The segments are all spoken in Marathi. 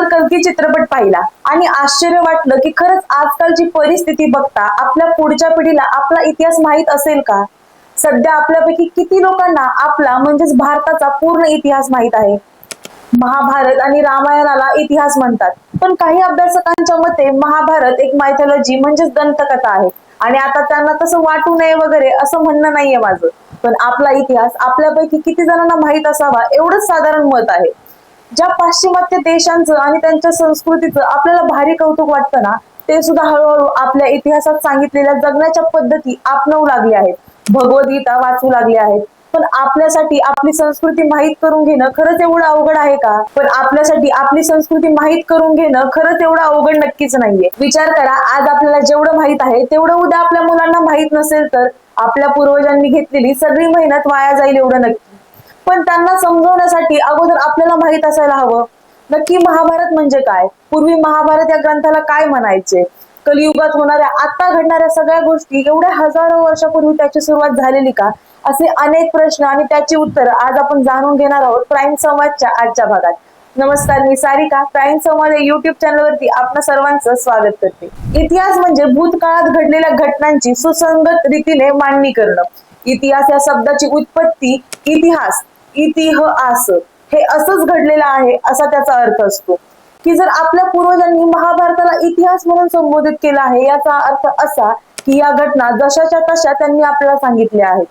काल कलकी चित्रपट पाहिला आणि आश्चर्य वाटलं की खरंच आजकालची परिस्थिती बघता आपल्या पुढच्या पिढीला आपला इतिहास माहीत असेल का? सध्या आपल्यापैकी किती लोकांना आपला म्हणजेच भारताचा पूर्ण इतिहास माहीत आहे? महाभारत आणि रामायणाला इतिहास म्हणतात. पण काही अभ्यासकांच्या मते महाभारत एक मायथॉलॉजी म्हणजेच दंतकथा आहे. आणि आता त्यांना तसं वाटू नये वगैरे असं म्हणणं नाहीये माझं. पण आपला इतिहास आपल्यापैकी किती जणांना माहीत असावा एवढंच साधारण मत आहे. ज्या पाश्चिमात्य देशांचं आणि त्यांच्या संस्कृतीचं आपल्याला भारी कौतुक वाटतं ना ते सुद्धा हळूहळू आपल्या इतिहासात सांगितलेल्या जगण्याच्या पद्धती आपणवू लागली आहेत. भगवद्गीता वाचू लागली आहेत. पण आपल्यासाठी आपली संस्कृती माहीत करून घेणं खरंच एवढं अवघड आहे का? पण आपल्यासाठी आपली संस्कृती माहीत करून घेणं खरंच एवढं अवघड नक्कीच नाहीये. विचार करा आज आपल्याला जेवढं माहीत आहे तेवढं उद्या आपल्या मुलांना माहीत नसेल तर आपल्या पूर्वजांनी घेतलेली सगळी मेहनत वाया जाईल एवढं नक्की. पण त्यांना समजवण्यासाठी अगोदर आपल्याला माहीत असायला हवं. नक्की महाभारत म्हणजे काय? पूर्वी महाभारत या ग्रंथाला काय म्हणायचे? कलियुगात होणाऱ्या आता घडणाऱ्या सगळ्या गोष्टी एवढ्या हजारो वर्षापूर्वी त्याची सुरुवात झालेली का? असे अनेक प्रश्न आणि त्याची उत्तर आज आपण जाणून घेणार आहोत प्राईम संवादच्या आजच्या भागात. नमस्कार मी सारिका. प्राईम संवाद या युट्यूब चॅनलवरती आपल्या सर्वांचं स्वागत करते. इतिहास म्हणजे भूतकाळात घडलेल्या घटनांची सुसंगत रीतीने मांडणी करणं. इतिहास या शब्दाची उत्पत्ती इतिहास इतिह आस. हे असंच घडलेलं आहे असा त्याचा अर्थ असतो. की जर आपल्या पूर्वजांनी महाभारताला इतिहास म्हणून संबोधित केला आहे याचा अर्थ असा की या घटना जशाच्या तशा त्यांनी आपल्याला सांगितल्या आहेत.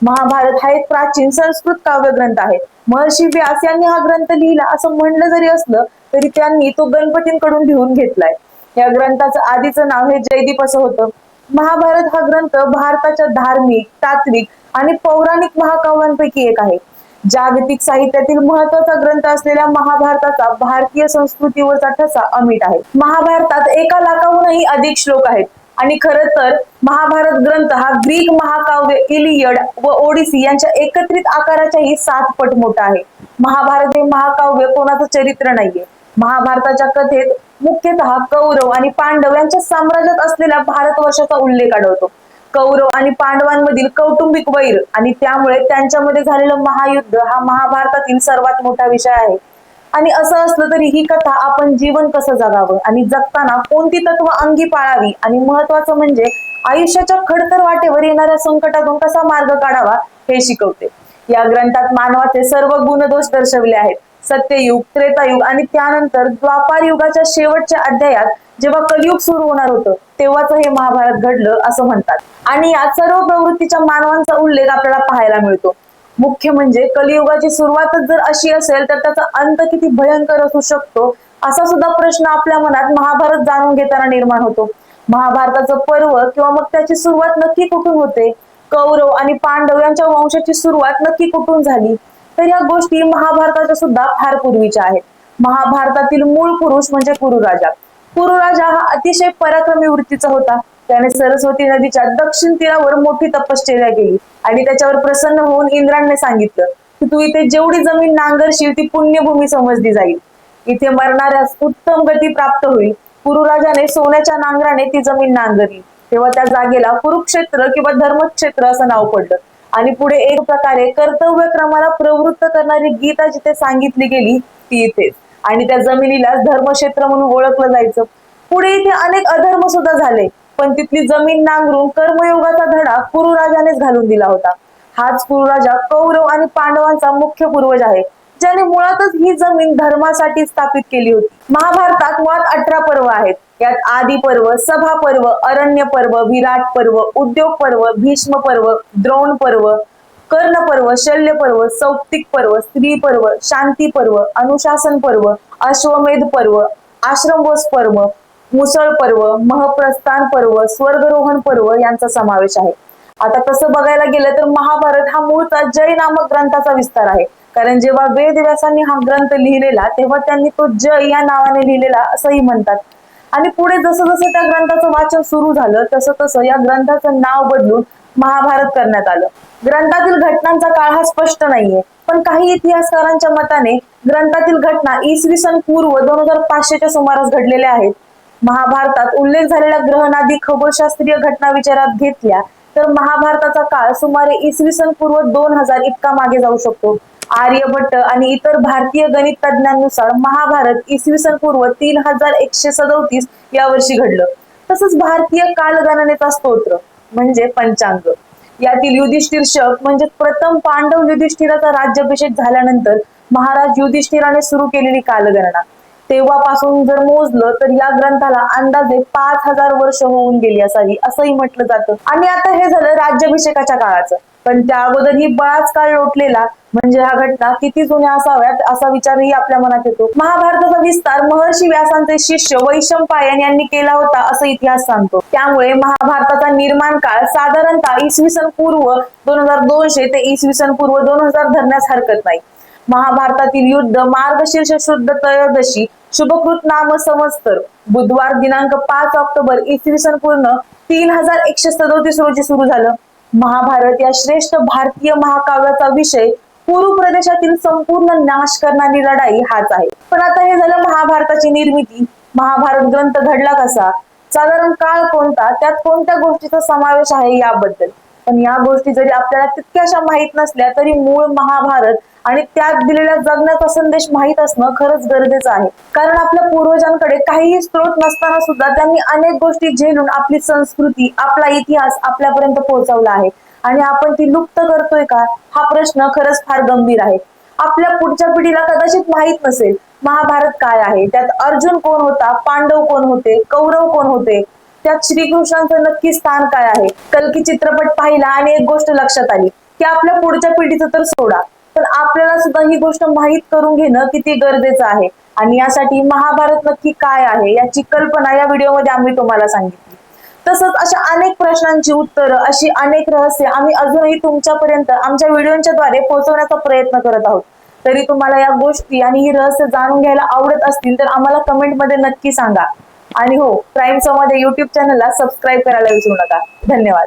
महाभारत हा एक प्राचीन संस्कृत काव्य ग्रंथ आहे. महर्षी व्यास यांनी हा ग्रंथ लिहिला असं म्हणलं जरी असलं तरी त्यांनी तो गणपतींकडून लिहून घेतलाय. या ग्रंथाचं आधीचं नाव हे जयदीप असं होतं. महाभारत हा ग्रंथ भारताच्या धार्मिक तात्विक आणि पौराणिक महाकाव्यांपैकी एक आहे. जागतिक साहित्यातील महत्त्वाचा ग्रंथ असलेल्या महाभारताचा भारतीय संस्कृतीवरचा ठसा अमिट आहे. महाभारतात एका लाखाहूनही अधिक श्लोक आहेत. आणि खर तर महाभारत ग्रंथ हा ग्रीक महाकाव्य इलियड व ओडिसी यांच्या एकत्रित आकाराच्याही सात पट मोठा आहे. महाभारत हे महाकाव्य कोणाचं चरित्र नाहीये. महाभारताच्या कथेत मुख्यतः कौरव आणि पांडव यांच्या साम्राज्यात असलेल्या भारतवर्षाचा उल्लेख आढळतो. कौरव आणि पांडवांमधील कौटुंबिक वैर आणि त्यामुळे त्यांच्यामध्ये झालेलं महायुद्ध हा महाभारतातील सर्वात मोठा विषय आहे. आणि असं असलं तरी ही कथा आपण जीवन कसं जगावं आणि जगताना कोणती तत्व अंगी पाळावी आणि महत्वाचं म्हणजे आयुष्याच्या खडतर वाटेवर येणाऱ्या संकटातून कसा मार्ग काढावा हे शिकवते. या ग्रंथात मानवाचे सर्व गुणदोष दर्शवले आहेत. सत्ययुग त्रेतायुग आणि त्यानंतर द्वापार युगाच्या शेवटच्या अध्यायात जेव्हा कलियुग सुरू होणार होतं तेव्हाच हे महाभारत घडलं असं म्हणतात. आणि यात सर्व प्रवृत्तीच्या मानवांचा उल्लेख आपल्याला पाहायला मिळतो. मुख्य म्हणजे कलियुगाची सुरुवातच जर अशी असेल तर त्याचा अंत किती भयंकर असू शकतो असा सुद्धा प्रश्न आपल्या मनात महाभारत जाणून घेताना निर्माण होतो. महाभारताचं पर्व किंवा मग त्याची सुरुवात नक्की कुठून होते? कौरव आणि पांडव यांच्या वंशाची सुरुवात नक्की कुठून झाली? तर या गोष्टी महाभारताच्या सुद्धा फार पूर्वीच्या आहेत. महाभारतातील मूळ पुरुष म्हणजे कुरुराजा. कुरुराजा हा अतिशय पराक्रमी वृत्तीचा होता. त्याने सरस्वती नदीच्या दक्षिण तीरावर मोठी तपश्चर्या केली आणि त्याच्यावर प्रसन्न होऊन इंद्राने सांगितलं की तू इथे जेवढी जमीन नांगरशील ती पुण्यभूमी समजली जाईल. इथे मरणाऱ्यास उत्तम गती प्राप्त होईल. कुरुराजाने सोन्याच्या नांगराने ती जमीन नांगरली. तेव्हा त्या जागेला कुरुक्षेत्र किंवा धर्मक्षेत्र असं नाव पडलं. आणि पुढे एक प्रकारे कर्तव्य क्रमाला प्रवृत्त करणारी गीता जिथे सांगितली गेली ती इथेच. आणि त्या जमिनीला धर्मक्षेत्र म्हणून ओळखलं जायचं. पुढे इथे अनेक अधर्म सुद्धा झाले पण तिथली जमीन नांगरून कर्मयोगाचा धडा कुरुराजानेच घालून दिला होता. हाच कुरुराजा कौरव आणि पांडवांचा मुख्य पूर्वज आहे ज्याने मुळातच ही जमीन धर्मासाठी स्थापित केली होती. महाभारतात मुळात अठरा पर्व आहेत. यात आदी पर्व सभा पर्व अरण्य पर्व विराट पर्व उद्योग पर्व भीष्म पर्व द्रोण पर्व कर्ण पर्व शल्य पर्व सौप्तिक पर्व स्त्री पर्व शांती पर्व अनुशासन पर्व अश्वमेध पर्व आश्रमवस पर्व मुसळ पर्व महप्रस्थान पर्व स्वर्गरोहण पर्व यांचा समावेश आहे. आता तसं बघायला गेलं तर महाभारत हा मूळचा जय नामक ग्रंथाचा विस्तार आहे. कारण जेव्हा वेद व्यासांनी हा ग्रंथ लिहिलेला तेव्हा त्यांनी तो जय या नावाने लिहिलेला असंही म्हणतात. आणि पुढे जसं जसं त्या ग्रंथाचं वाचन सुरू झालं तसं तसं या ग्रंथाचं नाव बदलून महाभारत करण्यात आलं. ग्रंथातील घटनांचा काळ हा स्पष्ट नाहीये पण काही इतिहासकारांच्या मताने ग्रंथातील घटना इसवी सन पूर्व दोन हजार पाचशेच्या सुमारास घडलेल्या आहेत. महाभारतात उल्लेख झालेल्या ग्रहणादी खगोलशास्त्रीय घटना विचारात घेतल्या तर महाभारताचा काळ सुमारे इसवी सन पूर्व दोन हजार इतका मागे जाऊ शकतो. आर्यभट्ट आणि इतर भारतीय गणित तज्ञांनुसार महाभारत इसवी सन पूर्व तीन हजार एकशे सदोतीस या वर्षी घडलं. तसंच भारतीय कालगणनेचा स्तोत्र म्हणजे पंचांग. यातील युधिष्ठिर शक म्हणजे प्रथम पांडव युधिष्ठिराचा राज्याभिषेक झाल्यानंतर महाराज युधिष्ठिराने सुरू केलेली कालगणना. तेव्हापासून जर मोजलं तर या ग्रंथाला अंदाजे पाच हजार वर्ष होऊन गेली असावी असंही म्हटलं जातं. आणि आता हे झालं राज्याभिषेकाच्या काळाचं. पण त्या अगोदर ही बराच काळ लोटलेला म्हणजे ह्या घटना किती जुन्या असाव्यात असा विचारही आपल्या मनात येतो. महाभारताचा विस्तार महर्षी व्यासांचे शिष्य वैशंपायन यांनी केला होता असं इतिहास सांगतो. त्यामुळे महाभारताचा निर्माण काळ साधारणतः इसवी सन पूर्व दोन हजार दोनशे ते इसवी सन पूर्व दोन हजार धरण्यास हरकत नाही. महाभारतातील युद्ध मार्गशीर्ष शुद्ध त्रयोदशी शुभकृत नाम संवत्सर बुधवार दिनांक पाच ऑक्टोबर इसवी सन पूर्ण तीन हजार एकशे सदोतीस रोजी सुरू झालं. महाभारत या श्रेष्ठ भारतीय महाकाव्याचा विषय पूर्व प्रदेशातील संपूर्ण नाश करणारी लढाई हाच आहे. पण आता हे झालं महाभारताची निर्मिती. महाभारत ग्रंथ घडला कसा? साधारण काळ कोणता? त्यात कोणत्या गोष्टीचा समावेश आहे याबद्दल? पण या गोष्टी जरी आपल्याला तितक्याशा माहीत नसल्या तरी मूळ महाभारत आणि त्यात दिलेला जगण्याचा संदेश माहीत असणं खरंच गरजेचं आहे. कारण आपल्या पूर्वजांकडे काहीही स्त्रोत नसताना सुद्धा त्यांनी अनेक गोष्टी झेलून आपली संस्कृती आपला इतिहास आपल्यापर्यंत पोहोचवला आहे. आणि आपण ती लुप्त करतोय का? हा प्रश्न खरंच फार गंभीर आहे. आपल्या पुढच्या पिढीला कदाचित माहीत नसेल महाभारत काय आहे? त्यात अर्जुन कोण होता? पांडव कोण होते? कौरव कोण होते? त्यात श्रीकृष्णांचं नक्की स्थान काय आहे? कलकी चित्रपट पाहिला आणि एक गोष्ट लक्षात आली की आपल्या पुढच्या पिढीचं तर सोडा. पण आपल्याला सुद्धा ही गोष्ट माहीत करून घेणं किती गरजेचं आहे? आणि यासाठी महाभारत नक्की काय आहे? याची कल्पना या व्हिडिओमध्ये आम्ही तुम्हाला सांगितली. तसंच अशा अनेक प्रश्नांची उत्तरं अशी अनेक रहस्य आम्ही अजूनही तुमच्यापर्यंत आमच्या व्हिडिओच्या द्वारे पोहोचवण्याचा प्रयत्न करत आहोत. तरी तुम्हाला या गोष्टी आणि ही रहस्य जाणून घ्यायला आवडत असतील तर आम्हाला कमेंटमध्ये नक्की सांगा. आणि हो क्राईममध्ये युट्यूब चॅनलला सबस्क्राईब करायला विसरू नका. धन्यवाद.